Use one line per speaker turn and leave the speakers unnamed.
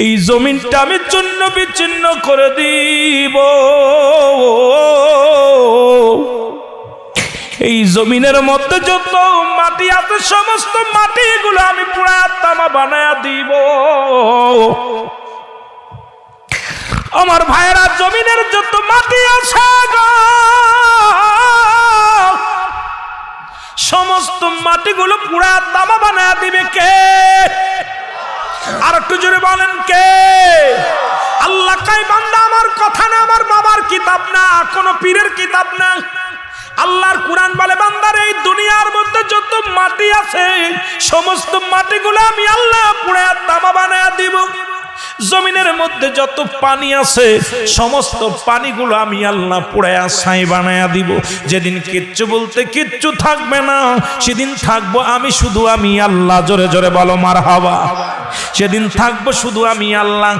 এই জমিনটা আমি চূন্য বিচ্ছিন্ন করে দিব। এই জমিনের মধ্যে যত মাটি আছে, সমস্ত মাটিগুলো আমি পুরা তামা বানায়া দিব। আমার ভাইয়েরা, জমিনের যত মাটি আছে সমস্ত মাটিগুলো পুরা তামা বানায়া দিবে। একটু জোরে বলেন কে? আল্লাহ কাই বান্দা, আমার কথা না, আমার বাবার কিতাব না, কোন পীরের কিতাব না। আল্লাহর কোরআন বলে, বান্দার, এই দুনিয়ার মধ্যে যত মাটি আছে, সমস্ত মাটিগুলো আমি আল্লাহ পুড়ে তামা জমিনের মধ্যে যত পানি আছে, সমস্ত পানিগুলো আমি আল্লাহ পুড়ায়া ছাই বানায়া দিব। যেদিন কিচ্ছু বলতে কিচ্ছু থাকবে না, সেদিন থাকব আমি শুধু আমি আল্লাহ। জোরে জোরে বলো মার হাওয়া সেদিন থাকব শুধু আমি আল্লাহ।